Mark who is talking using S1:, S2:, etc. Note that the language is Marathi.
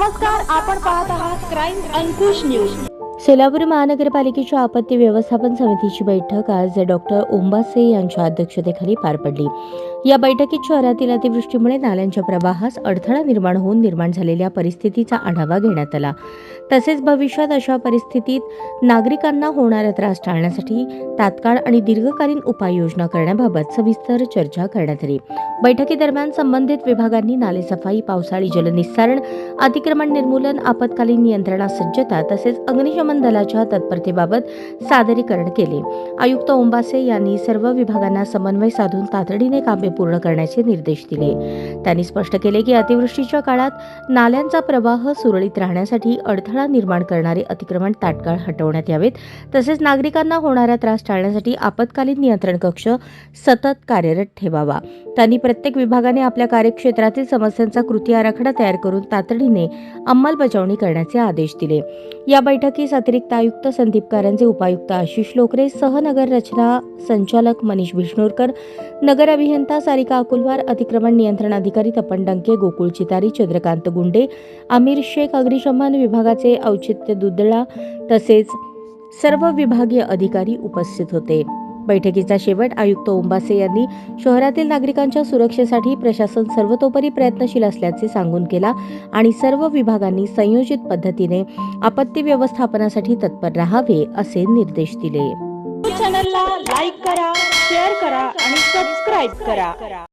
S1: नमस्कार आपण पाहत आहात क्राईम अंकुश न्यूज
S2: सोलापूर महानगरपालिकेच्या आपत्ती व्यवस्थापन समितीची बैठक आज डॉक्टर ओंबासे यांच्या अध्यक्षतेखाली पार पडली. या बैठकीत शहरातील अतिवृष्टीमुळे नाल्यांच्या प्रवाहास अडथळा निर्माण होऊन निर्माण झालेल्या परिस्थितीचा आढावा घेण्यात आला. तसेच भविष्यात अशा परिस्थितीत नागरिकांना होणारा त्रास टाळण्यासाठी तात्काळ आणि दीर्घकालीन उपाययोजना करण्याबाबत सविस्तर चर्चा करण्यात आली. बैठकीदरम्यान संबंधित विभागांनी नालेसफाई पावसाळी जलनिस्सारण अतिक्रमण निर्मूलन आपत्कालीन यंत्रणा सज्जता तसेच अग्निशमन दलाच्या तत्परतेबाबत सादरीकरण केले. आयुक्त ओंबासे यांनी सर्व विभागांना समन्वय साधून तातडीने कामे पूर्ण करण्याचे निर्देश दिले. त्यांनी स्पष्ट केले की अतिवृष्टीच्या काळात नाल्यांचा प्रवाह सुरळीत राहण्यासाठी अडथळा निर्माण करणारे अतिक्रमण तात्काळ हटवण्यात यावेत. तसेच नागरिकांना होणारा त्रास टाळण्यासाठी आपत्कालीन नियंत्रण कक्ष सतत कार्यरत ठेवावा. त्यांनी प्रत्येक विभागाने आपल्या कार्यक्षेत्रातील समस्यांचा कृती आराखडा तयार करून तातडीने अंमलबजावणी करण्याचे आदेश दिले. या बैठकीस अतिरिक्त आयुक्त संदीप कारंजे उपायुक्त आशिष लोकरे सहनगर रचना संचालक मनीष बिष्णोरकर नगर अभियंता सारिका अकुलवार अतिक्रमण नियंत्रण अधिकारी तपन डंके गोकुळ चितारी चंद्रकांत गुंडे आमिर शेख अग्निशमन विभागाचे औचित्य दुदळा तसेच सर्व विभागीय अधिकारी उपस्थित होते. बैठकीचा शेवट आयुक्त ओंबासे यांनी शहरातील नागरिकांच्या सुरक्षेसाठी प्रशासन सर्वतोपरी प्रयत्नशील असल्याचे सांगून केला आणि सर्व विभागांनी संयोजित पद्धतीने आपत्ती व्यवस्थापनासाठी तत्पर राहावे असे निर्देश दिले.
S1: चॅनलला लाईक करा शेअर करा आणि सबस्क्राईब करा.